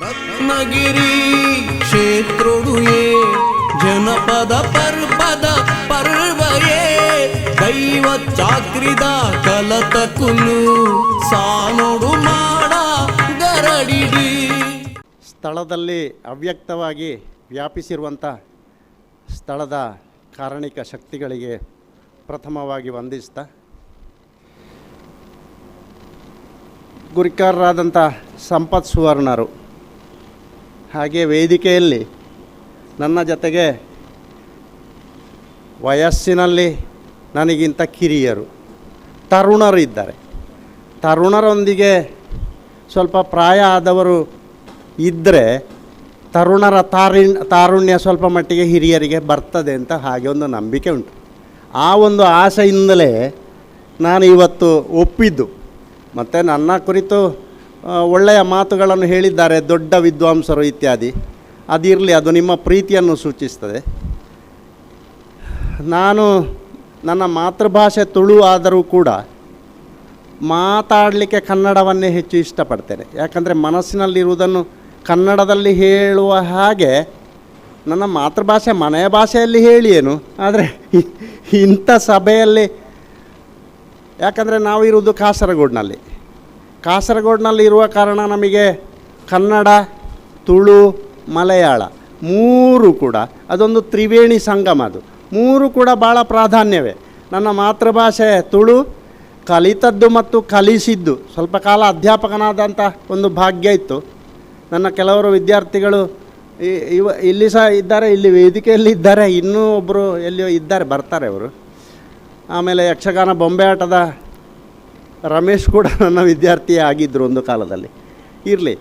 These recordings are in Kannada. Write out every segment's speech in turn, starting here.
ರತ್ನಗಿರಿ ಕ್ಷೇತ್ರೊಡುಯೇ ಜನಪದ ಪರ್ವದ ಪರ್ವಯೇ? ದೈವ ಚಾಕ್ರಿದ ಕಲತ ಕುಲು ಸಾನೋಡು ಮಾಡ ಗರಡಿಡಿ. ಸ್ಥಳದಲ್ಲಿ ಅವ್ಯಕ್ತವಾಗಿ ವ್ಯಾಪಿಸಿರುವಂಥ ಸ್ಥಳದ ಕಾರಣಿಕ ಶಕ್ತಿಗಳಿಗೆ ಪ್ರಥಮವಾಗಿ ವಂದಿಸ್ತಾ ಗುರಿಕಾರರಾದಂಥ ಸಂಪತ್ ಸುವರ್ಣರು. ಹಾಗೆ ವೇದಿಕೆಯಲ್ಲಿ ನನ್ನ ಜೊತೆಗೆ ವಯಸ್ಸಿನಲ್ಲಿ ನನಗಿಂತ ಕಿರಿಯರು, ತರುಣರು ಇದ್ದಾರೆ. ತರುಣರೊಂದಿಗೆ ಸ್ವಲ್ಪ ಪ್ರಾಯ ಆದವರು ಇದ್ದರೆ ತರುಣರ ತಾರಿಣ್ ತಾರುಣ್ಯ ಸ್ವಲ್ಪ ಮಟ್ಟಿಗೆ ಹಿರಿಯರಿಗೆ ಬರ್ತದೆ ಅಂತ ಹಾಗೆ ಒಂದು ನಂಬಿಕೆ ಉಂಟು. ಆ ಒಂದು ಆಸೆಯಿಂದಲೇ ನಾನು ಇವತ್ತು ಒಪ್ಪಿದ್ದು. ಮತ್ತು ನನ್ನ ಕುರಿತು ಒಳ್ಳೆಯ ಮಾತುಗಳನ್ನು ಹೇಳಿದ್ದಾರೆ ದೊಡ್ಡ ವಿದ್ವಾಂಸರು ಇತ್ಯಾದಿ. ಅದಿರಲಿ ಅದು ನಿಮ್ಮ ಪ್ರೀತಿಯನ್ನು ಸೂಚಿಸ್ತದೆ. ನಾನು ನನ್ನ ಮಾತೃಭಾಷೆ ತುಳು ಆದರೂ ಕೂಡ ಮಾತಾಡಲಿಕ್ಕೆ ಕನ್ನಡವನ್ನೇ ಹೆಚ್ಚು ಇಷ್ಟಪಡ್ತೇನೆ. ಯಾಕಂದರೆ ಮನಸ್ಸಿನಲ್ಲಿರುವುದನ್ನು ಕನ್ನಡದಲ್ಲಿ ಹೇಳುವ ಹಾಗೆ ನನ್ನ ಮಾತೃಭಾಷೆ ಮನೆಯ ಭಾಷೆಯಲ್ಲಿ ಹೇಳಿ ಏನು ಆದರೆ ಇಂಥ ಸಭೆಯಲ್ಲಿ ಯಾಕಂದರೆ ನಾವು ಇರುವುದು ಕಾಸರಗೋಡಿನಲ್ಲಿ. ಕಾಸರಗೋಡಿನಲ್ಲಿ ಇರುವ ಕಾರಣ ನಮಗೆ ಕನ್ನಡ, ತುಳು, ಮಲಯಾಳ ಮೂರು ಕೂಡ, ಅದೊಂದು ತ್ರಿವೇಣಿ ಸಂಗಮ ಅದು. ಮೂರು ಕೂಡ ಭಾಳ ಪ್ರಾಧಾನ್ಯವೇ. ನನ್ನ ಮಾತೃಭಾಷೆ ತುಳು, ಕಲಿತದ್ದು ಮತ್ತು ಕಲಿಸಿದ್ದು. ಸ್ವಲ್ಪ ಕಾಲ ಅಧ್ಯಾಪಕನಾದಂಥ ಒಂದು ಭಾಗ್ಯ ಇತ್ತು. ನನ್ನ ಕೆಲವರು ವಿದ್ಯಾರ್ಥಿಗಳು ಇವ ಇಲ್ಲಿ ಸಹ ಇದ್ದಾರೆ, ಇಲ್ಲಿ ವೇದಿಕೆಯಲ್ಲಿ ಇದ್ದಾರೆ, ಇನ್ನೂ ಒಬ್ಬರು ಎಲ್ಲಿಯೋ ಇದ್ದಾರೆ, ಬರ್ತಾರೆ ಅವರು. ಆಮೇಲೆ ಯಕ್ಷಗಾನ ಬೊಂಬೆ ಆಟದ ರಮೇಶ್ ಕೂಡ ನನ್ನ ವಿದ್ಯಾರ್ಥಿಯೇ ಆಗಿದ್ದರು ಒಂದು ಕಾಲದಲ್ಲಿ. ಇರಲಿ.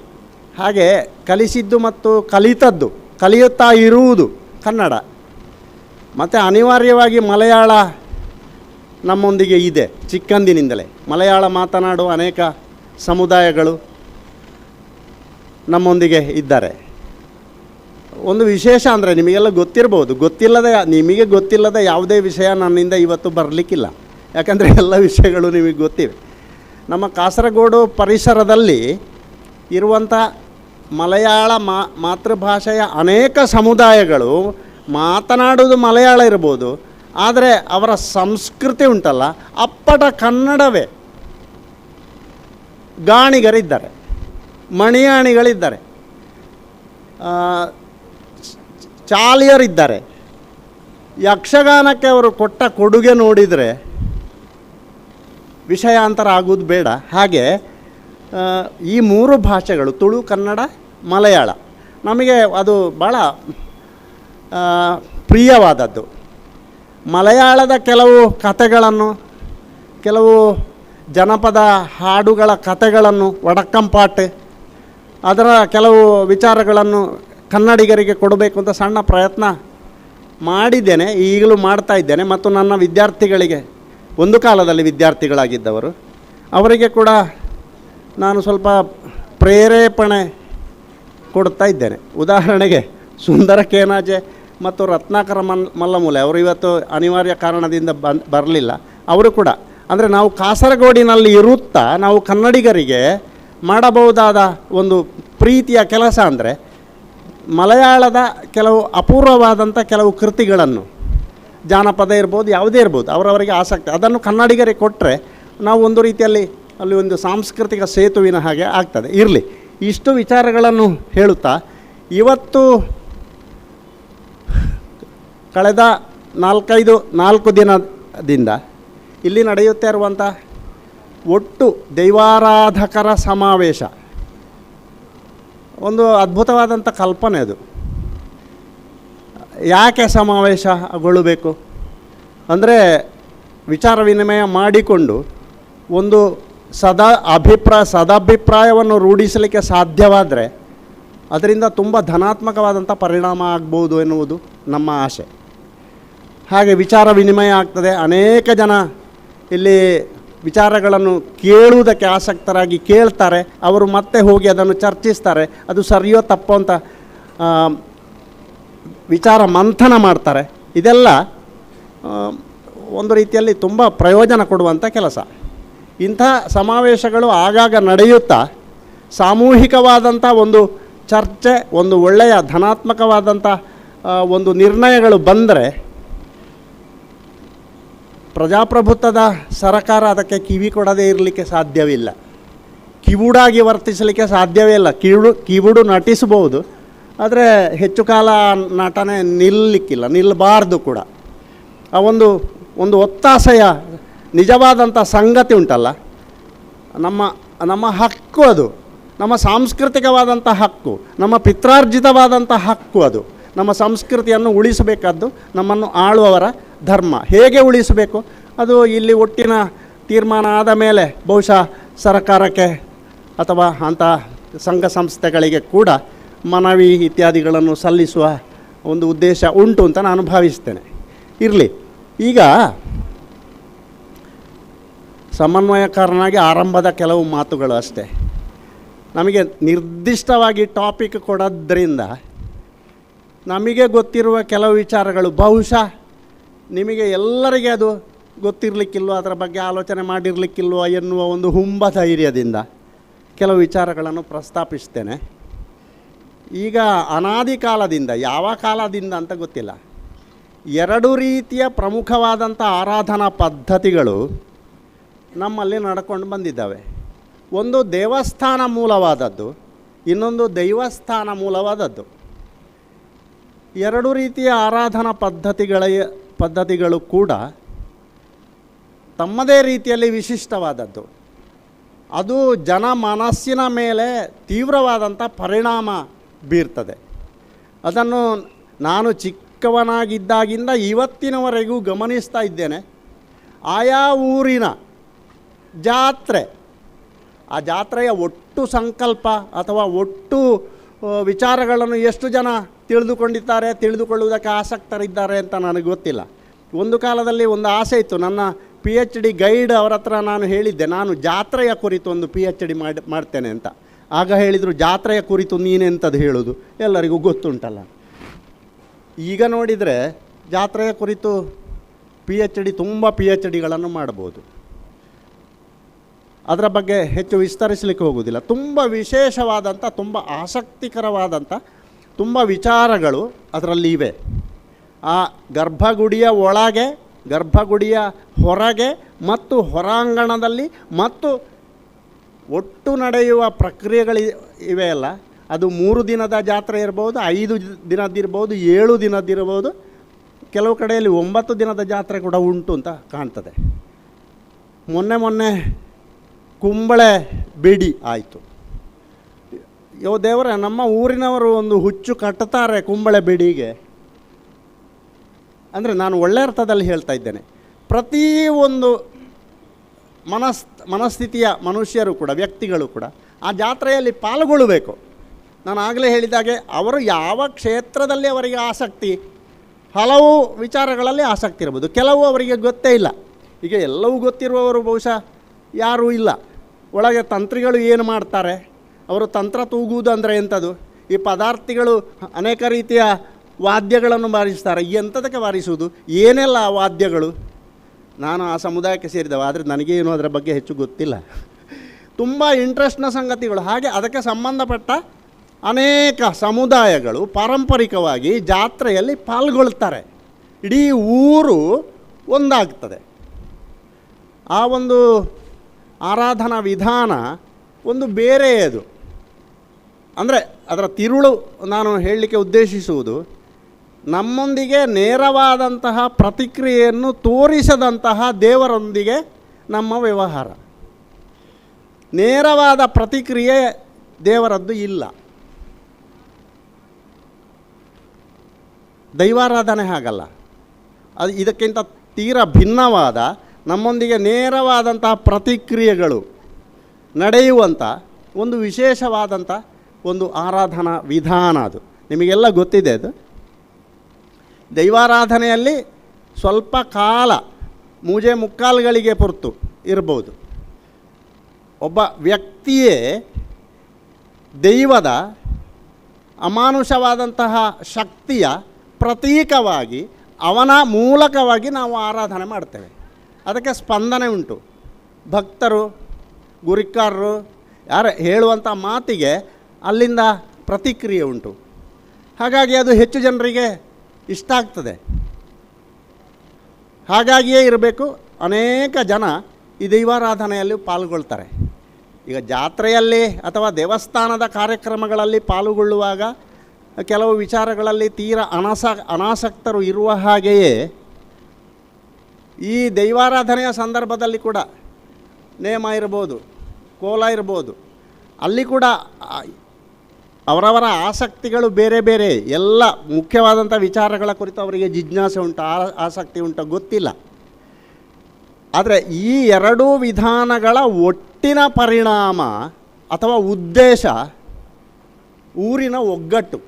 ಹಾಗೆ ಕಲಿಸಿದ್ದು ಮತ್ತು ಕಲಿತದ್ದು, ಕಲಿಯುತ್ತಾ ಇರುವುದು ಕನ್ನಡ. ಮತ್ತು ಅನಿವಾರ್ಯವಾಗಿ ಮಲಯಾಳ ನಮ್ಮೊಂದಿಗೆ ಇದೆ, ಚಿಕ್ಕಂದಿನಿಂದಲೇ. ಮಲಯಾಳ ಮಾತನಾಡುವ ಅನೇಕ ಸಮುದಾಯಗಳು ನಮ್ಮೊಂದಿಗೆ ಇದ್ದಾರೆ. ಒಂದು ವಿಶೇಷ ಅಂದರೆ ನಿಮಗೆಲ್ಲ ಗೊತ್ತಿರ್ಬೋದು, ಗೊತ್ತಿಲ್ಲದೆ ನಿಮಗೆ ಗೊತ್ತಿಲ್ಲದ ಯಾವುದೇ ವಿಷಯ ನನ್ನಿಂದ ಇವತ್ತು ಬರಲಿಕ್ಕಿಲ್ಲ. ಯಾಕಂದರೆ ಎಲ್ಲ ವಿಷಯಗಳು ನಿಮಗೆ ಗೊತ್ತಿವೆ. ನಮ್ಮ ಕಾಸರಗೋಡು ಪರಿಸರದಲ್ಲಿ ಇರುವಂಥ ಮಲಯಾಳ ಮಾ, ಮಾತೃಭಾಷೆಯ ಅನೇಕ ಸಮುದಾಯಗಳು ಮಾತನಾಡುವುದು ಮಲಯಾಳ ಇರ್ಬೋದು, ಆದರೆ ಅವರ ಸಂಸ್ಕೃತಿ ಉಂಟಲ್ಲ, ಅಪ್ಪಟ ಕನ್ನಡವೇ. ಗಾಣಿಗರಿದ್ದಾರೆ, ಮಣಿಯಾಣಿಗಳಿದ್ದಾರೆ ಚಾಲಿಯರಿದ್ದಾರೆ. ಯಕ್ಷಗಾನಕ್ಕೆ ಅವರು ಕೊಟ್ಟ ಕೊಡುಗೆ ನೋಡಿದರೆ ವಿಷಯಾಂತರ ಆಗೋದು ಬೇಡ. ಹಾಗೆ ಈ ಮೂರು ಭಾಷೆಗಳು, ತುಳು, ಕನ್ನಡ, ಮಲಯಾಳ, ನಮಗೆ ಅದು ಭಾಳ ಪ್ರಿಯವಾದದ್ದು. ಮಲಯಾಳದ ಕೆಲವು ಕಥೆಗಳನ್ನು, ಕೆಲವು ಜನಪದ ಹಾಡುಗಳ ಕಥೆಗಳನ್ನು, ವಡಕ್ಕಂಪಾಟ್, ಅದರ ಕೆಲವು ವಿಚಾರಗಳನ್ನು ಕನ್ನಡಿಗರಿಗೆ ಕೊಡಬೇಕು ಅಂತ ಸಣ್ಣ ಪ್ರಯತ್ನ ಮಾಡಿದ್ದೇನೆ, ಈಗಲೂ ಮಾಡ್ತಾ ಇದ್ದೇನೆ, ಮತ್ತು ನನ್ನ ವಿದ್ಯಾರ್ಥಿಗಳಿಗೆ ಒಂದು ಕಾಲದಲ್ಲಿ ವಿದ್ಯಾರ್ಥಿಗಳಾಗಿದ್ದವರು. ಅವರಿಗೆ ಕೂಡ ನಾನು ಸ್ವಲ್ಪ ಪ್ರೇರೇಪಣೆ ಕೊಡ್ತಾ ಇದ್ದೇನೆ. ಉದಾಹರಣೆಗೆ ಸುಂದರ ಕೇನಾಜೆ ಮತ್ತು ರತ್ನಾಕರ ಮಲ್, ಮಲ್ಲಮೂಲೆ ಅವರು ಇವತ್ತು ಅನಿವಾರ್ಯ ಕಾರಣದಿಂದ ಬನ್ ಬರಲಿಲ್ಲ. ಅವರು ಕೂಡ, ಅಂದರೆ ನಾವು ಕಾಸರಗೋಡಿನಲ್ಲಿ ಇರುತ್ತಾ ನಾವು ಕನ್ನಡಿಗರಿಗೆ ಮಾಡಬಹುದಾದ ಒಂದು ಪ್ರೀತಿಯ ಕೆಲಸ ಅಂದರೆ ಮಲಯಾಳದ ಕೆಲವು ಅಪೂರ್ವವಾದಂಥ ಕೆಲವು ಕೃತಿಗಳನ್ನು ಜಾನಪದ ಇರ್ಬೋದು, ಯಾವುದೇ ಇರ್ಬೋದು, ಅವರವರಿಗೆ ಆಸಕ್ತಿ. ಅದನ್ನು ಕನ್ನಡಿಗರಿಗೆ ಕೊಟ್ಟರೆ ನಾವು ಒಂದು ರೀತಿಯಲ್ಲಿ ಅಲ್ಲಿ ಒಂದು ಸಾಂಸ್ಕೃತಿಕ ಸೇತುವಿನ ಹಾಗೆ ಆಗ್ತದೆ. ಇರಲಿ. ಇಷ್ಟು ವಿಚಾರಗಳನ್ನು ಹೇಳುತ್ತಾ, ಇವತ್ತು ಕಳೆದ ನಾಲ್ಕೈದು, ನಾಲ್ಕು ದಿನದಿಂದ ಇಲ್ಲಿ ನಡೆಯುತ್ತೆ ಇರುವಂಥ ಒಟ್ಟು ದೈವಾರಾಧಕರ ಸಮಾವೇಶ. ಒಂದು ಅದ್ಭುತವಾದಂಥ ಕಲ್ಪನೆ ಅದು. ಯಾಕೆ ಸಮಾವೇಶಗೊಳ್ಳಬೇಕು? ಅಂದರೆ ವಿಚಾರ ವಿನಿಮಯ ಮಾಡಿಕೊಂಡು ಒಂದು ಸದಾ ಅಭಿಪ್ರಾಯ ಸದಾಭಿಪ್ರಾಯವನ್ನು ರೂಢಿಸಲಿಕ್ಕೆ ಸಾಧ್ಯವಾದರೆ ಅದರಿಂದ ತುಂಬ ಧನಾತ್ಮಕವಾದಂಥ ಪರಿಣಾಮ ಆಗ್ಬೋದು ಎನ್ನುವುದು ನಮ್ಮ ಆಶೆ ಹಾಗೆ ವಿಚಾರ ವಿನಿಮಯ ಆಗ್ತದೆ. ಅನೇಕ ಜನ ಇಲ್ಲಿ ವಿಚಾರಗಳನ್ನು ಕೇಳುವುದಕ್ಕೆ ಆಸಕ್ತರಾಗಿ ಕೇಳ್ತಾರೆ. ಅವರು ಮತ್ತೆ ಹೋಗಿ ಅದನ್ನು ಚರ್ಚಿಸ್ತಾರೆ. ಅದು ಸರಿಯೋ ತಪ್ಪೋ ಅಂತ ವಿಚಾರ ಮಂಥನ ಮಾಡ್ತಾರೆ. ಇದೆಲ್ಲ ಒಂದು ರೀತಿಯಲ್ಲಿ ತುಂಬ ಪ್ರಯೋಜನ ಕೊಡುವಂಥ ಕೆಲಸ. ಇಂಥ ಸಮಾವೇಶಗಳು ಆಗಾಗ ನಡೆಯುತ್ತಾ, ಸಾಮೂಹಿಕವಾದಂಥ ಒಂದು ಚರ್ಚೆ, ಒಂದು ಒಳ್ಳೆಯ ಧನಾತ್ಮಕವಾದಂಥ ಒಂದು ನಿರ್ಣಯಗಳು ಬಂದರೆ, ಪ್ರಜಾಪ್ರಭುತ್ವದ ಸರಕಾರ ಅದಕ್ಕೆ ಕಿವಿ ಕೊಡದೇ ಇರಲಿಕ್ಕೆ ಸಾಧ್ಯವಿಲ್ಲ. ಕಿವುಡಾಗಿ ವರ್ತಿಸಲಿಕ್ಕೆ ಸಾಧ್ಯವೇ ಇಲ್ಲ. ಕಿವುಡು ಕಿವುಡು ನಟಿಸಬಹುದು. ಆದರೆ ಹೆಚ್ಚು ಕಾಲ ನಟನೆ ನಿಲ್ಲಲಿಕ್ಕಿಲ್ಲ ನಿಲ್ಲಬಾರ್ದು ಕೂಡ. ಆ ಒಂದು ಒಂದು ಒತ್ತಾಸೆಯ ನಿಜವಾದಂಥ ಸಂಗತಿ ಉಂಟಲ್ಲ? ನಮ್ಮ ನಮ್ಮ ಹಕ್ಕು ಅದು. ನಮ್ಮ ಸಾಂಸ್ಕೃತಿಕವಾದಂಥ ಹಕ್ಕು, ನಮ್ಮ ಪಿತ್ರಾರ್ಜಿತವಾದಂಥ ಹಕ್ಕು ಅದು. ನಮ್ಮ ಸಂಸ್ಕೃತಿಯನ್ನು ಉಳಿಸಬೇಕಾದ್ದು ನಮ್ಮನ್ನು ಆಳುವವರ ಧರ್ಮ. ಹೇಗೆ ಉಳಿಸಬೇಕು? ಅದು ಇಲ್ಲಿ ಒಟ್ಟಿನ ತೀರ್ಮಾನ ಆದ ಮೇಲೆ ಬಹುಶಃ ಸರ್ಕಾರಕ್ಕೆ ಅಥವಾ ಅಂಥ ಸಂಘ ಸಂಸ್ಥೆಗಳಿಗೆ ಕೂಡ ಮನವಿ ಇತ್ಯಾದಿಗಳನ್ನು ಸಲ್ಲಿಸುವ ಒಂದು ಉದ್ದೇಶ ಉಂಟು ಅಂತ ನಾನು ಭಾವಿಸ್ತೇನೆ. ಇರಲಿ. ಈಗ ಸಮನ್ವಯಕಾರನಾಗಿ ಆರಂಭದ ಕೆಲವು ಮಾತುಗಳು ಅಷ್ಟೇ. ನಮಗೆ ನಿರ್ದಿಷ್ಟವಾಗಿ ಟಾಪಿಕ್ ಕೊಡೋದ್ರಿಂದ ನಮಗೆ ಗೊತ್ತಿರುವ ಕೆಲವು ವಿಚಾರಗಳು ಬಹುಶಃ ನಿಮಗೆ ಎಲ್ಲರಿಗೆ ಅದು ಗೊತ್ತಿರಲಿಕ್ಕಿಲ್ವೋ, ಅದರ ಬಗ್ಗೆ ಆಲೋಚನೆ ಮಾಡಿರಲಿಕ್ಕಿಲ್ವೋ ಎನ್ನುವ ಒಂದು ಹುಂಬ ಧೈರ್ಯದಿಂದ ಕೆಲವು ವಿಚಾರಗಳನ್ನು ಪ್ರಸ್ತಾಪಿಸ್ತೇನೆ. ಈಗ ಅನಾದಿ ಕಾಲದಿಂದ ಯಾವ ಕಾಲದಿಂದ ಅಂತ ಗೊತ್ತಿಲ್ಲ. ಎರಡು ರೀತಿಯ ಪ್ರಮುಖವಾದಂಥ ಆರಾಧನಾ ಪದ್ಧತಿಗಳು ನಮ್ಮಲ್ಲಿ ನಡ್ಕೊಂಡು ಬಂದಿದ್ದಾವೆ. ಒಂದು ದೇವಸ್ಥಾನ ಮೂಲವಾದದ್ದು, ಇನ್ನೊಂದು ದೈವಸ್ಥಾನ ಮೂಲವಾದದ್ದು. ಎರಡು ರೀತಿಯ ಆರಾಧನಾ ಪದ್ಧತಿಗಳ, ಪದ್ಧತಿಗಳು ಕೂಡ ತಮ್ಮದೇ ರೀತಿಯಲ್ಲಿ ವಿಶಿಷ್ಟವಾದದ್ದು. ಅದು ಜನ ಮನಸ್ಸಿನ ಮೇಲೆ ತೀವ್ರವಾದಂಥ ಪರಿಣಾಮ ಬೀರ್ತದೆ. ಅದನ್ನು ನಾನು ಚಿಕ್ಕವನಾಗಿದ್ದಾಗಿಂದ ಇವತ್ತಿನವರೆಗೂ ಗಮನಿಸ್ತಾ ಇದ್ದೇನೆ. ಆಯಾ ಊರಿನ ಜಾತ್ರೆ, ಆ ಜಾತ್ರೆಯ ಒಟ್ಟು ಸಂಕಲ್ಪ ಅಥವಾ ಒಟ್ಟು ವಿಚಾರಗಳನ್ನು ಎಷ್ಟು ಜನ ತಿಳಿದುಕೊಂಡಿದ್ದಾರೆ, ತಿಳಿದುಕೊಳ್ಳುವುದಕ್ಕೆ ಆಸಕ್ತರಿದ್ದಾರೆ ಅಂತ ನನಗೆ ಗೊತ್ತಿಲ್ಲ. ಒಂದು ಕಾಲದಲ್ಲಿ ಒಂದು ಆಸೆ ಇತ್ತು. ನನ್ನ ಪಿ ಎಚ್ ಡಿ ಗೈಡ್ ಅವರ ಹತ್ರ ನಾನು ಹೇಳಿದ್ದೆ, ನಾನು ಜಾತ್ರೆಯ ಕುರಿತು ಒಂದು ಪಿ ಎಚ್ ಡಿ ಮಾಡಿ, ಮಾಡ್ತೇನೆ ಅಂತ. ಆಗ ಹೇಳಿದರು, ಜಾತ್ರೆಯ ಕುರಿತು ನೀನೆಂಥದ್ದು ಹೇಳೋದು? ಎಲ್ಲರಿಗೂ ಗೊತ್ತುಂಟಲ್ಲ. ಈಗ ನೋಡಿದರೆ, ಜಾತ್ರೆಯ ಕುರಿತು ಪಿ ಎಚ್ ಡಿ ತುಂಬ ಪಿ ಎಚ್ ಡಿಗಳನ್ನು ಮಾಡ್ಬೋದು. ಅದರ ಬಗ್ಗೆ ಹೆಚ್ಚು ವಿಸ್ತರಿಸಲಿಕ್ಕೆ ಹೋಗುವುದಿಲ್ಲ ತುಂಬ ವಿಶೇಷವಾದಂಥ ತುಂಬ ಆಸಕ್ತಿಕರವಾದಂಥ ತುಂಬ ವಿಚಾರಗಳು ಅದರಲ್ಲಿ ಇವೆ. ಆ ಗರ್ಭಗುಡಿಯ ಒಳಗೆ, ಗರ್ಭಗುಡಿಯ ಹೊರಗೆ ಮತ್ತು ಹೊರಾಂಗಣದಲ್ಲಿ ಮತ್ತು ಒಟ್ಟು ನಡೆಯುವ ಪ್ರಕ್ರಿಯೆಗಳು ಇವೆಯಲ್ಲ, ಅದು ಮೂರು ದಿನದ ಜಾತ್ರೆ ಇರ್ಬೋದು, ಐದು ದಿನದ್ದಿರ್ಬೋದು ಏಳು ದಿನದ್ದಿರ್ಬೋದು ಕೆಲವು ಕಡೆಯಲ್ಲಿ ಒಂಬತ್ತು ದಿನದ ಜಾತ್ರೆ ಕೂಡ ಉಂಟು ಅಂತ ಕಾಣ್ತದೆ. ಮೊನ್ನೆ ಮೊನ್ನೆ ಕುಂಬಳೆ ಬಿಡಿ ಆಯಿತು. ಯೋ ದೇವರ, ನಮ್ಮ ಊರಿನವರು ಒಂದು ಹುಚ್ಚು ಕಟ್ಟುತ್ತಾರೆ ಕುಂಬಳೆ ಬಿಡಿಗೆ. ಅಂದರೆ ನಾನು ಒಳ್ಳೆ ಅರ್ಥದಲ್ಲಿ ಹೇಳ್ತಾ ಇದ್ದೇನೆ. ಪ್ರತಿ ಒಂದು ಮನಸ್ ಮನಸ್ಥಿತಿಯ ಮನುಷ್ಯರು ಕೂಡ, ವ್ಯಕ್ತಿಗಳು ಕೂಡ ಆ ಜಾತ್ರೆಯಲ್ಲಿ ಪಾಲ್ಗೊಳ್ಳಬೇಕು ನಾನು ಆಗಲೇ ಹೇಳಿದಾಗೆ ಅವರು ಯಾವ ಕ್ಷೇತ್ರದಲ್ಲಿ ಅವರಿಗೆ ಆಸಕ್ತಿ, ಹಲವು ವಿಚಾರಗಳಲ್ಲಿ ಆಸಕ್ತಿ ಇರ್ಬೋದು. ಕೆಲವು ಅವರಿಗೆ ಗೊತ್ತೇ ಇಲ್ಲ. ಈಗ ಎಲ್ಲವೂ ಗೊತ್ತಿರುವವರು ಬಹುಶಃ ಯಾರೂ ಇಲ್ಲ. ಒಳಗೆ ತಂತ್ರಿಗಳು ಏನು ಮಾಡ್ತಾರೆ? ಅವರು ತಂತ್ರ ತೂಗುವುದು ಅಂದರೆ ಎಂಥದ್ದು ಈ ಪದಾರ್ಥಿಗಳು ಅನೇಕ ರೀತಿಯ ವಾದ್ಯಗಳನ್ನು ಬಾರಿಸ್ತಾರೆ. ಎಂಥದಕ್ಕೆ ಬಾರಿಸುವುದು? ಏನೆಲ್ಲ ವಾದ್ಯಗಳು? ನಾನು ಆ ಸಮುದಾಯಕ್ಕೆ ಸೇರಿದವ, ಆದರೆ ನನಗೇನು ಅದರ ಬಗ್ಗೆ ಹೆಚ್ಚು ಗೊತ್ತಿಲ್ಲ. ತುಂಬ ಇಂಟ್ರೆಸ್ಟ್ನ ಸಂಗತಿಗಳು. ಹಾಗೆ ಅದಕ್ಕೆ ಸಂಬಂಧಪಟ್ಟ ಅನೇಕ ಸಮುದಾಯಗಳು ಪಾರಂಪರಿಕವಾಗಿ ಜಾತ್ರೆಯಲ್ಲಿ ಪಾಲ್ಗೊಳ್ತಾರೆ. ಇಡೀ ಊರು ಒಂದಾಗ್ತದೆ. ಆ ಒಂದು ಆರಾಧನಾ ವಿಧಾನ ಒಂದು ಬೇರೆಯದು. ಅಂದರೆ ಅದರ ತಿರುಳು ನಾನು ಹೇಳಲಿಕ್ಕೆ ಉದ್ದೇಶಿಸುವುದು ನಮ್ಮೊಂದಿಗೆ ನೇರವಾದಂತಹ ಪ್ರತಿಕ್ರಿಯೆಯನ್ನು ತೋರಿಸದಂತಹ ದೇವರೊಂದಿಗೆ ನಮ್ಮ ವ್ಯವಹಾರ. ನೇರವಾದ ಪ್ರತಿಕ್ರಿಯೆ ದೇವರದ್ದು ಇಲ್ಲ. ದೈವಾರಾಧನೆ ಆಗಲ್ಲ ಅದು ಇದಕ್ಕಿಂತ ತೀರ ಭಿನ್ನವಾದ, ನಮ್ಮೊಂದಿಗೆ ನೇರವಾದಂತಹ ಪ್ರತಿಕ್ರಿಯೆಗಳು ನಡೆಯುವಂಥ ಒಂದು ವಿಶೇಷವಾದಂಥ ಒಂದು ಆರಾಧನಾ ವಿಧಾನ ಅದು. ನಿಮಗೆಲ್ಲ ಗೊತ್ತಿದೆ ಅದು. ದೈವಾರಾಧನೆಯಲ್ಲಿ ಸ್ವಲ್ಪ ಕಾಲ, ಮೂಜೆ ಮುಕ್ಕಾಲುಗಳಿಗೆ ಪುರ್ತು ಇರ್ಬೋದು. ಒಬ್ಬ ವ್ಯಕ್ತಿಯೇ ದೈವದ ಅಮಾನುಷವಾದಂತಹ ಶಕ್ತಿಯ ಪ್ರತೀಕವಾಗಿ ಅವನ ಮೂಲಕವಾಗಿ ನಾವು ಆರಾಧನೆ ಮಾಡ್ತೇವೆ. ಅದಕ್ಕೆ ಸ್ಪಂದನೆ ಉಂಟು. ಭಕ್ತರು, ಗುರಿಕಾರರು, ಯಾರು ಹೇಳುವಂಥ ಮಾತಿಗೆ ಅಲ್ಲಿಂದ ಪ್ರತಿಕ್ರಿಯೆ ಉಂಟು. ಹಾಗಾಗಿ ಅದು ಹೆಚ್ಚು ಜನರಿಗೆ ಇಷ್ಟ ಆಗ್ತದೆ. ಹಾಗಾಗಿಯೇ ಇರಬೇಕು, ಅನೇಕ ಜನ ಈ ದೈವಾರಾಧನೆಯಲ್ಲಿ ಪಾಲ್ಗೊಳ್ತಾರೆ. ಈಗ ಜಾತ್ರೆಯಲ್ಲಿ ಅಥವಾ ದೇವಸ್ಥಾನದ ಕಾರ್ಯಕ್ರಮಗಳಲ್ಲಿ ಪಾಲ್ಗೊಳ್ಳುವಾಗ ಕೆಲವು ವಿಚಾರಗಳಲ್ಲಿ ತೀರ ಅನಾಸ, ಅನಾಸಕ್ತರು ಇರುವ ಹಾಗೆಯೇ ಈ ದೈವಾರಾಧನೆಯ ಸಂದರ್ಭದಲ್ಲಿ ಕೂಡ ನೇಮ ಇರ್ಬೋದು, ಕೋಲ ಇರ್ಬೋದು, ಅಲ್ಲಿ ಕೂಡ ಅವರವರ ಆಸಕ್ತಿಗಳು ಬೇರೆ ಬೇರೆ. ಎಲ್ಲ ಮುಖ್ಯವಾದಂಥ ವಿಚಾರಗಳ ಕುರಿತು ಅವರಿಗೆ ಜಿಜ್ಞಾಸೆ ಉಂಟು. ಆಸಕ್ತಿ ಉಂಟು ಗೊತ್ತಿಲ್ಲ. ಆದರೆ ಈ ಎರಡೂ ವಿಧಾನಗಳ ಒಟ್ಟಿನ ಪರಿಣಾಮ ಅಥವಾ ಉದ್ದೇಶ ಊರಿನ ಒಗ್ಗಟ್ಟು.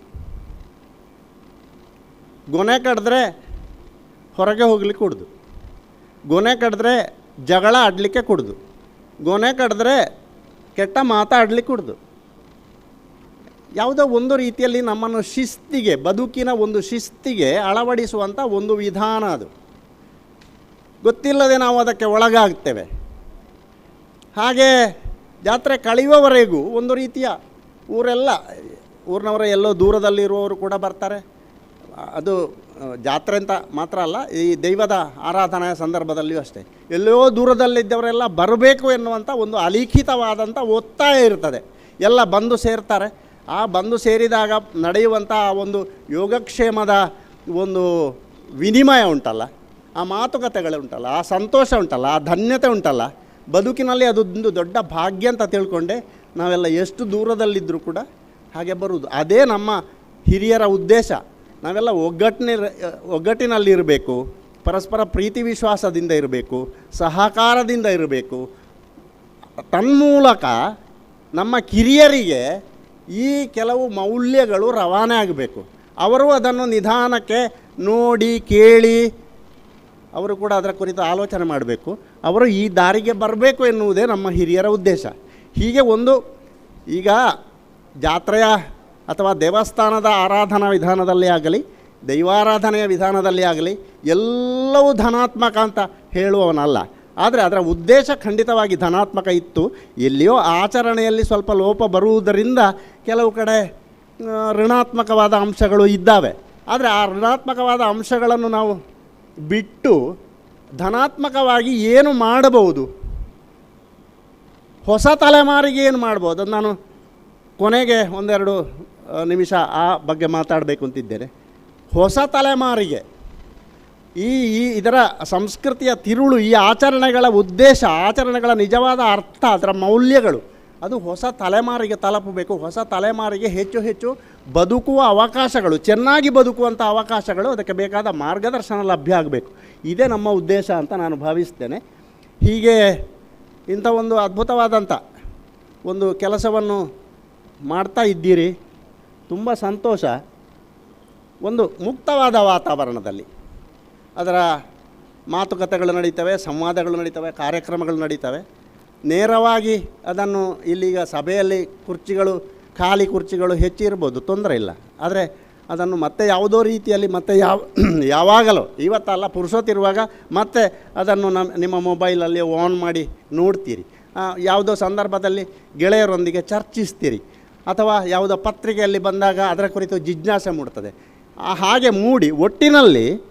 ಗೊನೆ ಕಡಿದ್ರೆ ಹೊರಗೆ ಹೋಗ್ಲಿಕ್ಕೆ ಕೊಡ್ದು ಗೊನೆ ಕಡಿದ್ರೆ ಜಗಳ ಆಡಲಿಕ್ಕೆ ಕೊಡ್ದು. ಗೊನೆ ಕಡಿದ್ರೆ ಕೆಟ್ಟ ಮಾತಾಡಲಿಕ್ಕೆ ಕೊಡ್ದು ಯಾವುದೋ ಒಂದು ರೀತಿಯಲ್ಲಿ ನಮ್ಮನ್ನು ಶಿಸ್ತಿಗೆ, ಬದುಕಿನ ಒಂದು ಶಿಸ್ತಿಗೆ ಅಳವಡಿಸುವಂಥ ಒಂದು ವಿಧಾನ ಅದು. ಗೊತ್ತಿಲ್ಲದೆ ನಾವು ಅದಕ್ಕೆ ಒಳಗಾಗ್ತೇವೆ. ಹಾಗೆ ಜಾತ್ರೆ ಕಳೆಯುವವರೆಗೂ ಒಂದು ರೀತಿಯ ಊರೆಲ್ಲ, ಊರಿನವರ ಎಲ್ಲೋ ದೂರದಲ್ಲಿರುವವರು ಕೂಡ ಬರ್ತಾರೆ. ಅದು ಜಾತ್ರೆ ಅಂತ ಮಾತ್ರ ಅಲ್ಲ, ಈ ದೈವದ ಆರಾಧನೆಯ ಸಂದರ್ಭದಲ್ಲಿಯೂ ಅಷ್ಟೇ. ಎಲ್ಲೋ ದೂರದಲ್ಲಿದ್ದವರೆಲ್ಲ ಬರಬೇಕು ಎನ್ನುವಂಥ ಒಂದು ಅಲಿಖಿತವಾದಂಥ ಒತ್ತಾಯ ಇರ್ತದೆ. ಎಲ್ಲ ಬಂದು ಸೇರ್ತಾರೆ. ಆ ಬಂದು ಸೇರಿದಾಗ ನಡೆಯುವಂಥ ಆ ಒಂದು ಯೋಗಕ್ಷೇಮದ ಒಂದು ವಿನಿಮಯ ಉಂಟಲ್ಲ, ಆ ಮಾತುಕತೆಗಳು ಉಂಟಲ್ಲ, ಆ ಸಂತೋಷ ಉಂಟಲ್ಲ, ಆ ಧನ್ಯತೆ ಉಂಟಲ್ಲ, ಬದುಕಿನಲ್ಲಿ ಅದೊಂದು ದೊಡ್ಡ ಭಾಗ್ಯ ಅಂತ ತಿಳ್ಕೊಂಡೆ. ನಾವೆಲ್ಲ ಎಷ್ಟು ದೂರದಲ್ಲಿದ್ದರೂ ಕೂಡ ಹಾಗೆ ಬರುವುದು. ಅದೇ ನಮ್ಮ ಹಿರಿಯರ ಉದ್ದೇಶ. ನಾವೆಲ್ಲ ಒಗ್ಗಟ್ಟಿನ ಒಗ್ಗಟ್ಟಿನಲ್ಲಿರಬೇಕು ಪರಸ್ಪರ ಪ್ರೀತಿ ವಿಶ್ವಾಸದಿಂದ ಇರಬೇಕು, ಸಹಕಾರದಿಂದ ಇರಬೇಕು. ತನ್ಮೂಲಕ ನಮ್ಮ ಕಿರಿಯರಿಗೆ ಈ ಕೆಲವು ಮೌಲ್ಯಗಳು ರವಾನೆ ಆಗಬೇಕು. ಅವರು ಅದನ್ನು ನಿಧಾನಕ್ಕೆ ನೋಡಿ, ಕೇಳಿ, ಅವರು ಕೂಡ ಅದರ ಕುರಿತು ಆಲೋಚನೆ ಮಾಡಬೇಕು. ಅವರು ಈ ದಾರಿಗೆ ಬರಬೇಕು ಎನ್ನುವುದೇ ನಮ್ಮ ಹಿರಿಯರ ಉದ್ದೇಶ. ಹೀಗೆ ಒಂದು ಈಗ ಜಾತ್ರೆಯ ಅಥವಾ ದೇವಸ್ಥಾನದ ಆರಾಧನಾ ವಿಧಾನದಲ್ಲಿ ಆಗಲಿ, ದೈವಾರಾಧನೆಯ ವಿಧಾನದಲ್ಲಿ ಆಗಲಿ, ಎಲ್ಲವೂ ಧನಾತ್ಮಕ ಅಂತ ಹೇಳುವವನಲ್ಲ. ಆದರೆ ಅದರ ಉದ್ದೇಶ ಖಂಡಿತವಾಗಿ ಧನಾತ್ಮಕ ಇತ್ತು. ಎಲ್ಲಿಯೋ ಆಚರಣೆಯಲ್ಲಿ ಸ್ವಲ್ಪ ಲೋಪ ಬರುವುದರಿಂದ ಕೆಲವು ಕಡೆ ಋಣಾತ್ಮಕವಾದ ಅಂಶಗಳು ಇದ್ದಾವೆ. ಆದರೆ ಆ ಋಣಾತ್ಮಕವಾದ ಅಂಶಗಳನ್ನು ನಾವು ಬಿಟ್ಟು ಧನಾತ್ಮಕವಾಗಿ ಏನು ಮಾಡಬಹುದು? ಹೊಸ ತಲೆಮಾರಿಗೆ ಏನು ಮಾಡ್ಬೋದು ಅದು ನಾನು ಕೊನೆಗೆ ಒಂದೆರಡು ನಿಮಿಷ ಆ ಬಗ್ಗೆ ಮಾತಾಡಬೇಕು ಅಂತಿದ್ದೇನೆ. ಹೊಸ ತಲೆಮಾರಿಗೆ ಈ ಈ ಇದರ ಸಂಸ್ಕೃತಿಯ ತಿರುಳು, ಈ ಆಚರಣೆಗಳ ಉದ್ದೇಶ, ಆಚರಣೆಗಳ ನಿಜವಾದ ಅರ್ಥ, ಅದರ ಮೌಲ್ಯಗಳು, ಅದು ಹೊಸ ತಲೆಮಾರಿಗೆ ತಲುಪಬೇಕು, ಹೊಸ ತಲೆಮಾರಿಗೆ ಹೆಚ್ಚು ಹೆಚ್ಚು ಬದುಕುವ ಅವಕಾಶಗಳು, ಚೆನ್ನಾಗಿ ಬದುಕುವಂಥ ಅವಕಾಶಗಳು ಅದಕ್ಕೆ ಬೇಕಾದ ಮಾರ್ಗದರ್ಶನ ಲಭ್ಯ ಆಗಬೇಕು. ಇದೇ ನಮ್ಮ ಉದ್ದೇಶ ಅಂತ ನಾನು ಭಾವಿಸ್ತೇನೆ. ಹೀಗೆ ಇಂಥ ಒಂದು ಅದ್ಭುತವಾದಂಥ ಒಂದು ಕೆಲಸವನ್ನು ಮಾಡ್ತಾ ಇದ್ದೀರಿ. ತುಂಬ ಸಂತೋಷ. ಒಂದು ಮುಕ್ತವಾದ ವಾತಾವರಣದಲ್ಲಿ. ಅದರ ಮಾತುಕತೆಗಳು ನಡೀತವೆ, ಸಂವಾದಗಳು ನಡೀತವೆ, ಕಾರ್ಯಕ್ರಮಗಳು ನಡೀತವೆ. ನೇರವಾಗಿ ಅದನ್ನು ಇಲ್ಲಿಗ ಸಭೆಯಲ್ಲಿ ಕುರ್ಚಿಗಳು, ಖಾಲಿ ಕುರ್ಚಿಗಳು ಹೆಚ್ಚಿರ್ಬೋದು, ತೊಂದರೆ ಇಲ್ಲ. ಆದರೆ ಅದನ್ನು ಮತ್ತೆ ಯಾವುದೋ ರೀತಿಯಲ್ಲಿ ಮತ್ತೆ ಯಾವ ಯಾವಾಗಲೂ, ಇವತ್ತಲ್ಲ ಪುರುಷೋತ್ತಿರುವಾಗ ಮತ್ತೆ ಅದನ್ನು ನಮ್ಮ ನಿಮ್ಮ ಮೊಬೈಲಲ್ಲಿ ಆನ್ ಮಾಡಿ ನೋಡ್ತೀರಿ. ಯಾವುದೋ ಸಂದರ್ಭದಲ್ಲಿ ಗೆಳೆಯರೊಂದಿಗೆ ಚರ್ಚಿಸ್ತೀರಿ. ಅಥವಾ ಯಾವುದೋ ಪತ್ರಿಕೆಯಲ್ಲಿ ಬಂದಾಗ ಅದರ ಕುರಿತು ಜಿಜ್ಞಾಸೆ ಮೂಡ್ತದೆ. ಹಾಗೆ ಮೂಡಿ, ಒಟ್ಟಿನಲ್ಲಿ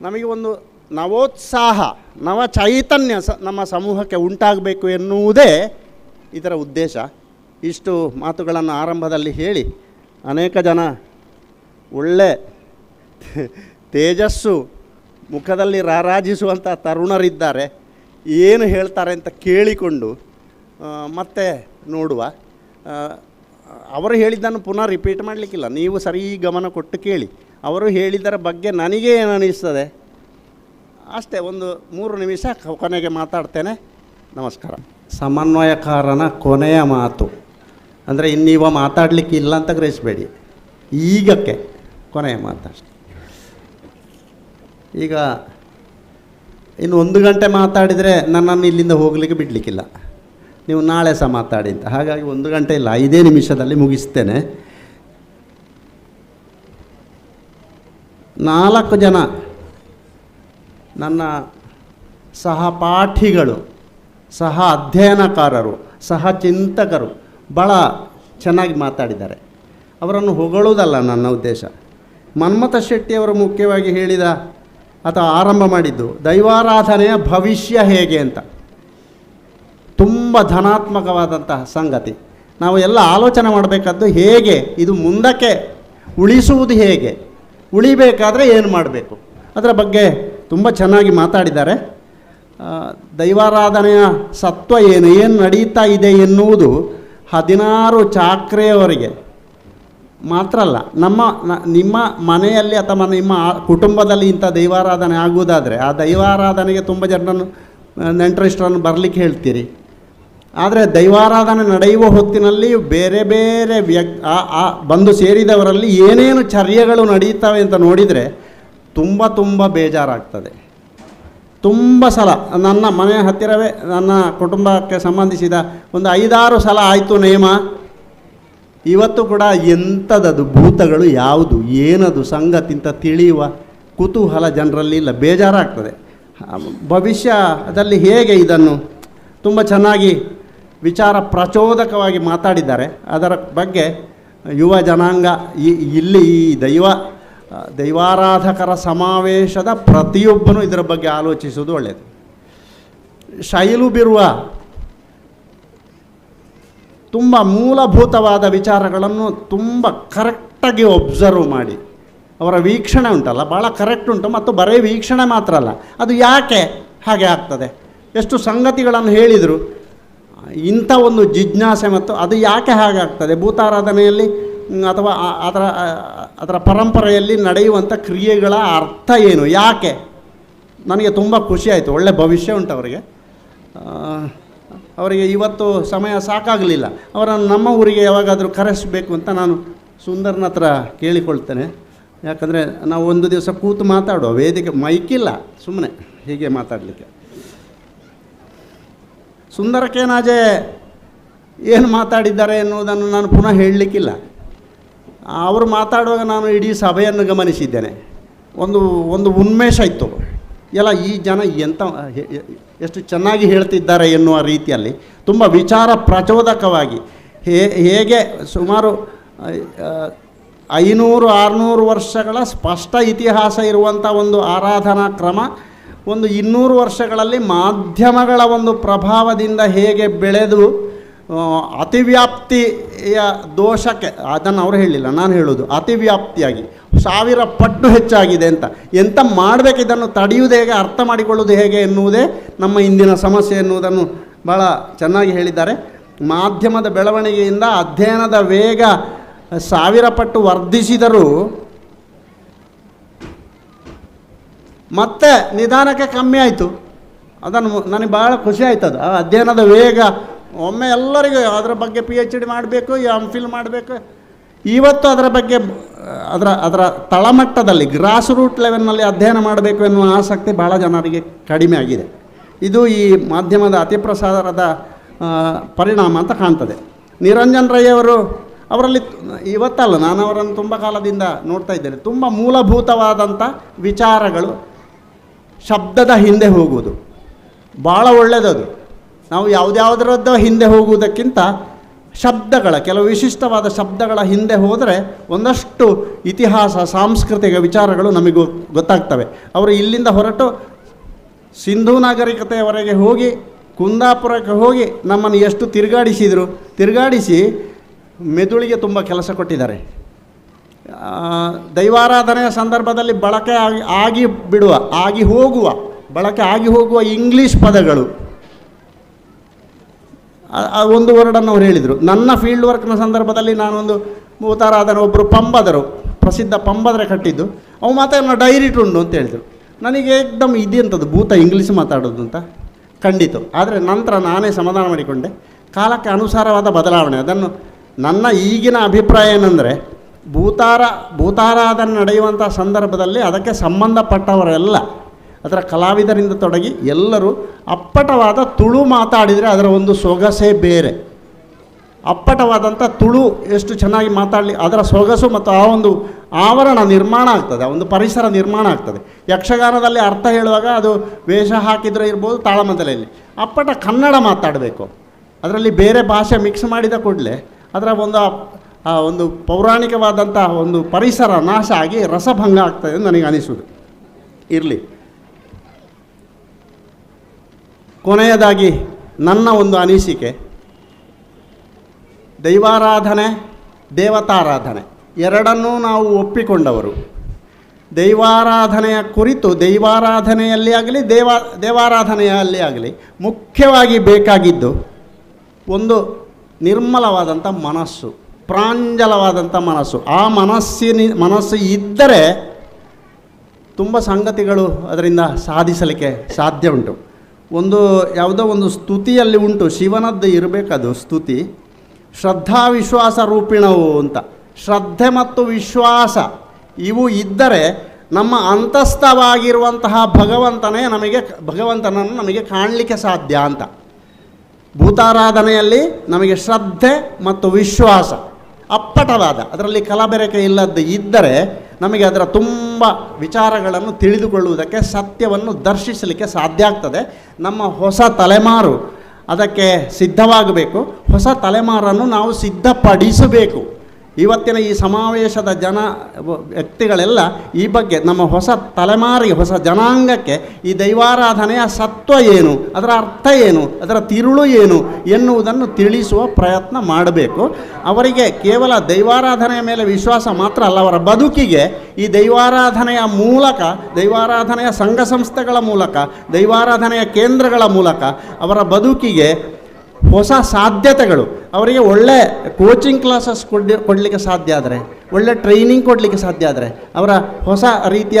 ನಮಗೆ ಒಂದು ನವೋತ್ಸಾಹ, ನವ ಚೈತನ್ಯ ಸ, ನಮ್ಮ ಸಮೂಹಕ್ಕೆ ಉಂಟಾಗಬೇಕು ಎನ್ನುವುದೇ ಇದರ ಉದ್ದೇಶ. ಇಷ್ಟು ಮಾತುಗಳನ್ನು ಆರಂಭದಲ್ಲಿ ಹೇಳಿ, ಅನೇಕ ಜನ ಒಳ್ಳೆ ತೇಜಸ್ಸು ಮುಖದಲ್ಲಿ ರಾರಾಜಿಸುವಂಥ ತರುಣರಿದ್ದಾರೆ. ಏನು ಹೇಳ್ತಾರೆ ಅಂತ ಕೇಳಿಕೊಂಡು ಮತ್ತೆ ನೋಡುವ. ಅವರು ಹೇಳಿದ್ದನ್ನು ಪುನಃ ರಿಪೀಟ್ ಮಾಡಲಿಕ್ಕಿಲ್ಲ. ನೀವು ಸರಿ ಗಮನ ಕೊಟ್ಟು ಕೇಳಿ. ಅವರು ಹೇಳಿದರ ಬಗ್ಗೆ ನನಗೆ ಏನು ಅನ್ನಿಸ್ತದೆ ಅಷ್ಟೇ, ಒಂದು ಮೂರು ನಿಮಿಷ ಕೊನೆಗೆ ಮಾತಾಡ್ತೇನೆ. ನಮಸ್ಕಾರ. ಸಮನ್ವಯಕಾರನ ಕೊನೆಯ ಮಾತು. ಅಂದರೆ ಇನ್ನೀವ ಮಾತಾಡಲಿಕ್ಕೆ ಇಲ್ಲ ಅಂತ ಗ್ರಹಿಸಬೇಡಿ. ಈಗಕ್ಕೆ ಕೊನೆಯ ಮಾತು ಅಷ್ಟೆ. ಈಗ ಇನ್ನು ಒಂದು ಗಂಟೆ ಮಾತಾಡಿದರೆ ನನ್ನನ್ನು ಇಲ್ಲಿಂದ ಹೋಗಲಿಕ್ಕೆ ಬಿಡಲಿಕ್ಕಿಲ್ಲ. ನೀವು ನಾಳೆ ಸಹ ಮಾತಾಡಿ ಅಂತ. ಹಾಗಾಗಿ ಒಂದು ಗಂಟೆ ಇಲ್ಲ, ಐದೇ ನಿಮಿಷದಲ್ಲಿ ಮುಗಿಸ್ತೇನೆ. ನಾಲ್ಕು ಜನ ನನ್ನ ಸಹಪಾಠಿಗಳು ಸಹ ಅಧ್ಯಯನಕಾರರು, ಸಹ ಚಿಂತಕರು ಭಾಳ ಚೆನ್ನಾಗಿ ಮಾತಾಡಿದ್ದಾರೆ. ಅವರನ್ನು ಹೊಗಳುವುದಲ್ಲ ನನ್ನ ಉದ್ದೇಶ. ಮನ್ಮಥ ಶೆಟ್ಟಿಯವರು ಮುಖ್ಯವಾಗಿ ಹೇಳಿದ ಅಥವಾ ಆರಂಭ ಮಾಡಿದ್ದು, ದೈವಾರಾಧನೆಯ ಭವಿಷ್ಯ ಹೇಗೆ ಅಂತ. ತುಂಬ ಧನಾತ್ಮಕವಾದಂತಹ ಸಂಗತಿ. ನಾವು ಎಲ್ಲ ಆಲೋಚನೆ ಮಾಡಬೇಕಾದ್ದು ಹೇಗೆ, ಇದು ಮುಂದಕ್ಕೆ ಉಳಿಸುವುದು ಹೇಗೆ ಉಳಿಬೇಕಾದರೆ ಏನು ಮಾಡಬೇಕು? ಅದರ ಬಗ್ಗೆ ತುಂಬ ಚೆನ್ನಾಗಿ ಮಾತಾಡಿದ್ದಾರೆ. ದೈವಾರಾಧನೆಯ ಸತ್ವ ಏನು ಏನು ನಡೀತಾ ಇದೆ ಎನ್ನುವುದು ಹದಿನಾರು ಚಾಕ್ರೆಯವರಿಗೆ ಮಾತ್ರ ಅಲ್ಲ, ನಮ್ಮ ನಿಮ್ಮ ಮನೆಯಲ್ಲಿ ಅಥವಾ ನಿಮ್ಮ ಕುಟುಂಬದಲ್ಲಿ ಇಂಥ ದೈವಾರಾಧನೆ ಆಗುವುದಾದರೆ ಆ ದೈವಾರಾಧನೆಗೆ ತುಂಬ ಜನರನ್ನು, ನೆಂಟರಿಷ್ಟರನ್ನು ಬರಲಿಕ್ಕೆ ಹೇಳ್ತೀರಿ. ಆದರೆ ದೈವಾರಾಧನೆ ನಡೆಯುವ ಹೊತ್ತಿನಲ್ಲಿ ಬೇರೆ ಬೇರೆ ವ್ಯಕ್ ಆ ಬಂದು ಸೇರಿದವರಲ್ಲಿ ಏನೇನು ಚರ್ಯಗಳು ನಡೆಯುತ್ತವೆ ಅಂತ ನೋಡಿದರೆ ತುಂಬ ತುಂಬ ಬೇಜಾರಾಗ್ತದೆ. ತುಂಬ ಸಲ ನನ್ನ ಮನೆಯ ಹತ್ತಿರವೇ ನನ್ನ ಕುಟುಂಬಕ್ಕೆ ಸಂಬಂಧಿಸಿದ ಒಂದು ಐದಾರು ಸಲ ಆಯಿತು ನೇಮ. ಇವತ್ತು ಕೂಡ ಎಂಥದದು ಭೂತಗಳು ಯಾವುದು, ಏನದು ಸಂಗತಿ ಅಂತ ತಿಳಿಯುವ ಕುತೂಹಲ ಜನರಲ್ಲಿ ಇಲ್ಲ, ಬೇಜಾರಾಗ್ತದೆ. ಭವಿಷ್ಯದಲ್ಲಿ ಹೇಗೆ ಇದನ್ನು ತುಂಬ ಚೆನ್ನಾಗಿ ವಿಚಾರ ಪ್ರಚೋದಕವಾಗಿ ಮಾತಾಡಿದ್ದಾರೆ. ಅದರ ಬಗ್ಗೆ ಯುವ ಜನಾಂಗ ಇಲ್ಲಿ ಈ ದೈವ ದೈವಾರಾಧಕರ ಸಮಾವೇಶದ ಪ್ರತಿಯೊಬ್ಬನೂ ಇದರ ಬಗ್ಗೆ ಆಲೋಚಿಸುವುದು ಒಳ್ಳೆಯದು. ಶೈಲು ಬಿರುವ ತುಂಬ ಮೂಲಭೂತವಾದ ವಿಚಾರಗಳನ್ನು ತುಂಬ ಕರೆಕ್ಟಾಗಿ ಒಬ್ಸರ್ವ್ ಮಾಡಿ. ಅವರ ವೀಕ್ಷಣೆ ಉಂಟಲ್ಲ ಭಾಳ ಕರೆಕ್ಟ್ ಉಂಟು ಮತ್ತು ಬರೀ ವೀಕ್ಷಣೆ ಮಾತ್ರ ಅಲ್ಲ, ಅದು ಯಾಕೆ ಹಾಗೆ ಆಗ್ತದೆ? ಎಷ್ಟು ಸಂಗತಿಗಳನ್ನು ಹೇಳಿದರು ಇಂಥ ಒಂದು ಜಿಜ್ಞಾಸೆ ಮತ್ತು ಅದು ಯಾಕೆ ಹಾಗಾಗ್ತದೆ? ಭೂತಾರಾಧನೆಯಲ್ಲಿ ಅಥವಾ ಅದರ ಅದರ ಪರಂಪರೆಯಲ್ಲಿ ನಡೆಯುವಂಥ ಕ್ರಿಯೆಗಳ ಅರ್ಥ ಏನು? ಯಾಕೆ? ನನಗೆ ತುಂಬ ಖುಷಿ ಆಯಿತು. ಒಳ್ಳೆ ಭವಿಷ್ಯ ಉಂಟು ಅವರಿಗೆ. ಅವರಿಗೆ ಇವತ್ತು ಸಮಯ ಸಾಕಾಗಲಿಲ್ಲ. ಅವರನ್ನು ನಮ್ಮ ಊರಿಗೆ ಯಾವಾಗಾದರೂ ಕರೆಸಬೇಕು ಅಂತ ನಾನು ಸುಂದರನ ಹತ್ರ ಕೇಳಿಕೊಳ್ತೇನೆ. ಯಾಕಂದರೆ ನಾವು ಒಂದು ದಿವಸ ಕೂತು ಮಾತಾಡುವ ವೇದಿಕೆ ಮೈಕಿಲ್ಲ. ಸುಮ್ಮನೆ ಹೀಗೆ ಮಾತಾಡಲಿಕ್ಕೆ. ಸುಂದರಕ್ಕೇನಾಜೆ ಏನು ಮಾತಾಡಿದ್ದಾರೆ ಎನ್ನುವುದನ್ನು ನಾನು ಪುನಃ ಹೇಳಲಿಕ್ಕಿಲ್ಲ. ಅವರು ಮಾತಾಡುವಾಗ ನಾನು ಇಡೀ ಸಭೆಯನ್ನು ಗಮನಿಸಿದ್ದೇನೆ. ಒಂದು ಒಂದು ಉನ್ಮೇಷ ಇತ್ತು. ಎಲ್ಲ ಈ ಜನ ಎಂಥ ಎಷ್ಟು ಚೆನ್ನಾಗಿ ಹೇಳ್ತಿದ್ದಾರೆ ಎನ್ನುವ ರೀತಿಯಲ್ಲಿ ತುಂಬ ವಿಚಾರ ಪ್ರಚೋದಕವಾಗಿ ಹೇ, ಹೇಗೆ ಸುಮಾರು ಐನೂರು, ಆರುನೂರು ವರ್ಷಗಳ ಸ್ಪಷ್ಟ ಇತಿಹಾಸ ಇರುವಂಥ ಒಂದು ಆರಾಧನಾ ಕ್ರಮ ಒಂದು ಇನ್ನೂರು ವರ್ಷಗಳಲ್ಲಿ ಮಾಧ್ಯಮಗಳ ಒಂದು ಪ್ರಭಾವದಿಂದ ಹೇಗೆ ಬೆಳೆದು ಅತಿವ್ಯಾಪ್ತಿಯ ದೋಷಕ್ಕೆ, ಅದನ್ನು ಅವರು ಹೇಳಿಲ್ಲ ನಾನು ಹೇಳೋದು ಅತಿವ್ಯಾಪ್ತಿಯಾಗಿ, ಸಾವಿರ ಪಟ್ಟು ಹೆಚ್ಚಾಗಿದೆ ಅಂತ, ಎಂತ ಮಾಡಬೇಕು ಇದನ್ನು, ತಡೆಯುವುದು ಹೇಗೆ, ಅರ್ಥ ಮಾಡಿಕೊಳ್ಳೋದು ಹೇಗೆ ಎನ್ನುವುದೇ ನಮ್ಮ ಇಂದಿನ ಸಮಸ್ಯೆ ಎನ್ನುವುದನ್ನು ಭಾಳ ಚೆನ್ನಾಗಿ ಹೇಳಿದ್ದಾರೆ. ಮಾಧ್ಯಮದ ಬೆಳವಣಿಗೆಯಿಂದ ಅಧ್ಯಯನದ ವೇಗ ಸಾವಿರ ಪಟ್ಟು ವರ್ಧಿಸಿದರೂ ಮತ್ತೆ ನಿಧಾನಕ್ಕೆ ಕಮ್ಮಿ ಆಯಿತು. ಅದನ್ನು ನನಗೆ ಭಾಳ ಖುಷಿ ಆಯ್ತದ ಆ ಅಧ್ಯಯನದ ವೇಗ, ಒಮ್ಮೆ ಎಲ್ಲರಿಗೂ ಅದರ ಬಗ್ಗೆ ಪಿ ಎಚ್ ಡಿ ಮಾಡಬೇಕು ಎಂ ಫಿಲ್ ಮಾಡಬೇಕು. ಇವತ್ತು ಅದರ ಬಗ್ಗೆ, ಅದರ ಅದರ ತಳಮಟ್ಟದಲ್ಲಿ ಗ್ರಾಸ್ ರೂಟ್ ಲೆವೆಲ್ನಲ್ಲಿ ಅಧ್ಯಯನ ಮಾಡಬೇಕು ಎನ್ನುವ ಆಸಕ್ತಿ ಭಾಳ ಜನರಿಗೆ ಕಡಿಮೆ ಆಗಿದೆ. ಇದು ಈ ಮಾಧ್ಯಮದ ಅತಿಪ್ರಸಾರದ ಪ್ರಸಾರದ ಪರಿಣಾಮ ಅಂತ ಕಾಣ್ತದೆ. ನಿರಂಜನ್ ರೈ ಅವರು, ಅವರಲ್ಲಿ ಇವತ್ತಲ್ಲ, ನಾನು ಅವರನ್ನು ತುಂಬ ಕಾಲದಿಂದ ನೋಡ್ತಾ ಇದ್ದೇನೆ. ತುಂಬ ಮೂಲಭೂತವಾದಂಥ ವಿಚಾರಗಳು ಶಬ್ದದ ಹಿಂದೆ ಹೋಗುವುದು. ಭಾಳ ಒಳ್ಳೆಯದದು ನಾವು ಯಾವುದ್ಯಾವುದರದ್ದ ಹಿಂದೆ ಹೋಗುವುದಕ್ಕಿಂತ ಶಬ್ದಗಳ, ಕೆಲವು ವಿಶಿಷ್ಟವಾದ ಶಬ್ದಗಳ ಹಿಂದೆ ಹೋದರೆ ಒಂದಷ್ಟು ಇತಿಹಾಸ, ಸಾಂಸ್ಕೃತಿಕ ವಿಚಾರಗಳು ನಮಗೆ ಗೊತ್ತಾಗ್ತವೆ. ಅವರು ಇಲ್ಲಿಂದ ಹೊರಟು ಸಿಂಧೂ ನಾಗರಿಕತೆಯವರೆಗೆ ಹೋಗಿ, ಕುಂದಾಪುರಕ್ಕೆ ಹೋಗಿ ನಮ್ಮನ್ನು ಎಷ್ಟು ತಿರುಗಾಡಿಸಿದರು, ತಿರುಗಾಡಿಸಿ ಮೆದುಳಿಗೆ ತುಂಬ ಕೆಲಸ ಕೊಟ್ಟಿದ್ದಾರೆ. ದೈವಾರಾಧನೆಯ ಸಂದರ್ಭದಲ್ಲಿ ಬಳಕೆ ಆಗಿ ಆಗಿ ಬಿಡುವ, ಆಗಿ ಹೋಗುವ, ಬಳಕೆ ಆಗಿ ಹೋಗುವ ಇಂಗ್ಲೀಷ್ ಪದಗಳು. ಒಂದು ವರ್ಡನ್ನು ಅವ್ರು ಹೇಳಿದರು. ನನ್ನ ಫೀಲ್ಡ್ ವರ್ಕ್ನ ಸಂದರ್ಭದಲ್ಲಿ ನಾನೊಂದು ಭೂತಾರಾಧನೆ ಒಬ್ಬರು ಪಂಬದರು, ಪ್ರಸಿದ್ಧ ಪಂಬದರೆ ಕಟ್ಟಿದ್ದು. ಅವು ಮಾತಾಡೋ ಡೈರಿ ಉಂಟು ಅಂತ ಹೇಳಿದರು. ನನಗೆ ಏಕ್ದಮ್ ಇದೆಂಥದ್ದು ಭೂತ ಇಂಗ್ಲೀಷ್ ಮಾತಾಡೋದು ಅಂತ. ಖಂಡಿತ. ಆದರೆ ನಂತರ ನಾನೇ ಸಮಾಧಾನ ಮಾಡಿಕೊಂಡೆ. ಕಾಲಕ್ಕೆ ಅನುಸಾರವಾದ ಬದಲಾವಣೆ. ಅದನ್ನು ನನ್ನ ಈಗಿನ ಅಭಿಪ್ರಾಯ ಏನಂದರೆ ಭೂತಾರ, ಭೂತಾರಾಧನೆ ನಡೆಯುವಂಥ ಸಂದರ್ಭದಲ್ಲಿ ಅದಕ್ಕೆ ಸಂಬಂಧಪಟ್ಟವರೆಲ್ಲ, ಅದರ ಕಲಾವಿದರಿಂದ ತೊಡಗಿ ಎಲ್ಲರೂ ಅಪ್ಪಟವಾದ ತುಳು ಮಾತಾಡಿದರೆ ಅದರ ಒಂದು ಸೊಗಸೇ ಬೇರೆ. ಅಪ್ಪಟವಾದಂಥ ತುಳು ಎಷ್ಟು ಚೆನ್ನಾಗಿ ಮಾತಾಡಲಿ, ಅದರ ಸೊಗಸು ಮತ್ತು ಆ ಒಂದು ಆವರಣ ನಿರ್ಮಾಣ ಆಗ್ತದೆ, ಆ ಒಂದು ಪರಿಸರ ನಿರ್ಮಾಣ ಆಗ್ತದೆ. ಯಕ್ಷಗಾನದಲ್ಲಿ ಅರ್ಥ ಹೇಳುವಾಗ ಅದು ವೇಷ ಹಾಕಿದ್ರೆ ಇರ್ಬೋದು ತಾಳಮದಲೆಯಲ್ಲಿ ಅಪ್ಪಟ ಕನ್ನಡ ಮಾತಾಡಬೇಕು. ಅದರಲ್ಲಿ ಬೇರೆ ಭಾಷೆ ಮಿಕ್ಸ್ ಮಾಡಿದ ಕೂಡಲೇ ಅದರ ಒಂದು ಆ- ಒಂದು ಪೌರಾಣಿಕವಾದಂಥ ಒಂದು ಪರಿಸರ ನಾಶ ಆಗಿ ರಸಭಂಗ ಆಗ್ತದೆ ಎಂದು ನನಗೆ ಅನಿಸುವುದು. ಇರಲಿ. ಕೊನೆಯದಾಗಿ ನನ್ನ ಒಂದು ಅನಿಸಿಕೆ, ದೈವಾರಾಧನೆ, ದೇವತಾರಾಧನೆ, ಎರಡನ್ನೂ ನಾವು ಒಪ್ಪಿಕೊಂಡವರು. ದೈವಾರಾಧನೆಯ ಕುರಿತು, ದೈವಾರಾಧನೆಯಲ್ಲಿ ಆಗಲಿ, ದೇವ, ದೇವಾರಾಧನೆಯಲ್ಲಿ ಆಗಲಿ ಮುಖ್ಯವಾಗಿ ಬೇಕಾಗಿದ್ದು ಒಂದು ನಿರ್ಮಲವಾದಂಥ ಮನಸ್ಸು. ಪ್ರಾಂಜಲವಾದಂಥ ಮನಸ್ಸು. ಆ ಮನಸ್ಸಿನ, ಮನಸ್ಸು ಇದ್ದರೆ ತುಂಬ ಸಂಗತಿಗಳು ಅದರಿಂದ ಸಾಧಿಸಲಿಕ್ಕೆ ಸಾಧ್ಯ ಉಂಟು. ಒಂದು ಯಾವುದೋ ಒಂದು ಸ್ತುತಿಯಲ್ಲಿ ಉಂಟು, ಶಿವನದ್ದು ಇರಬೇಕದು ಸ್ತುತಿ. ಶ್ರದ್ಧಾ ವಿಶ್ವಾಸ ರೂಪಿಣವು ಅಂತ. ಶ್ರದ್ಧೆ ಮತ್ತು ವಿಶ್ವಾಸ ಇವು ಇದ್ದರೆ ನಮ್ಮ ಅಂತಸ್ಥವಾಗಿರುವಂತಹ ಭಗವಂತನೇ ನಮಗೆ, ಭಗವಂತನನ್ನು ನಮಗೆ ಕಾಣಲಿಕ್ಕೆ ಸಾಧ್ಯ ಅಂತ. ಭೂತಾರಾಧನೆಯಲ್ಲಿ ನಮಗೆ ಶ್ರದ್ಧೆ ಮತ್ತು ವಿಶ್ವಾಸ. ಅಪ್ಪಟವಾದ, ಅದರಲ್ಲಿ ಕಲಬೆರಕೆ ಇಲ್ಲದ್ದು ಇದ್ದರೆ ನಮಗೆ ಅದರ ತುಂಬ ವಿಚಾರಗಳನ್ನು ತಿಳಿದುಕೊಳ್ಳುವುದಕ್ಕೆ, ಸತ್ಯವನ್ನು ದರ್ಶಿಸಲಿಕ್ಕೆ ಸಾಧ್ಯ ಆಗ್ತದೆ. ನಮ್ಮ ಹೊಸ ತಲೆಮಾರು ಅದಕ್ಕೆ ಸಿದ್ಧವಾಗಬೇಕು. ಹೊಸ ತಲೆಮಾರನ್ನು ನಾವು ಸಿದ್ಧಪಡಿಸಬೇಕು. ಇವತ್ತಿನ ಈ ಸಮಾವೇಶದ ಜನ ವ್ಯಕ್ತಿಗಳೆಲ್ಲ ಈ ಬಗ್ಗೆ ನಮ್ಮ ಹೊಸ ತಲೆಮಾರಿಗೆ ಹೊಸ ಜನಾಂಗಕ್ಕೆ ಈ ದೈವಾರಾಧನೆಯ ಸತ್ವ ಏನು, ಅದರ ಅರ್ಥ ಏನು, ಅದರ ತಿರುಳು ಏನು ಎನ್ನುವುದನ್ನು ತಿಳಿಸುವ ಪ್ರಯತ್ನ ಮಾಡಬೇಕು. ಅವರಿಗೆ ಕೇವಲ ದೈವಾರಾಧನೆಯ ಮೇಲೆ ವಿಶ್ವಾಸ ಮಾತ್ರ ಅಲ್ಲ, ಅವರ ಬದುಕಿಗೆ ಈ ದೈವಾರಾಧನೆಯ ಮೂಲಕ, ದೈವಾರಾಧನೆಯ ಸಂಘ ಸಂಸ್ಥೆಗಳ ಮೂಲಕ, ದೈವಾರಾಧನೆಯ ಕೇಂದ್ರಗಳ ಮೂಲಕ ಅವರ ಬದುಕಿಗೆ ಹೊಸ ಸಾಧ್ಯತೆಗಳು. ಅವರಿಗೆ ಒಳ್ಳೆ ಕೋಚಿಂಗ್ ಕ್ಲಾಸಸ್ ಕೊಡ್ಲಿ, ಕೊಡಲಿಕ್ಕೆ ಸಾಧ್ಯ ಆದರೆ, ಒಳ್ಳೆ ಟ್ರೈನಿಂಗ್ ಕೊಡಲಿಕ್ಕೆ ಸಾಧ್ಯ ಆದರೆ, ಅವರ ಹೊಸ ರೀತಿಯ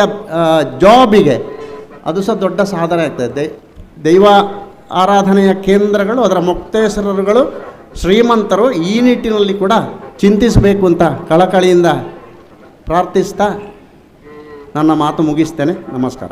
ಜಾಬಿಗೆ ಅದು ಸಹ ದೊಡ್ಡ ಸಾಧನೆ ಆಗ್ತದೆ. ದೈವ ಆರಾಧನೆಯ ಕೇಂದ್ರಗಳು, ಅದರ ಮುಕ್ತೇಶ್ವರರುಗಳು, ಶ್ರೀಮಂತರು ಈ ನಿಟ್ಟಿನಲ್ಲಿ ಕೂಡ ಚಿಂತಿಸಬೇಕು ಅಂತ ಕಳಕಳಿಯಿಂದ ಪ್ರಾರ್ಥಿಸ್ತಾ ನನ್ನ ಮಾತು ಮುಗಿಸ್ತೇನೆ. ನಮಸ್ಕಾರ.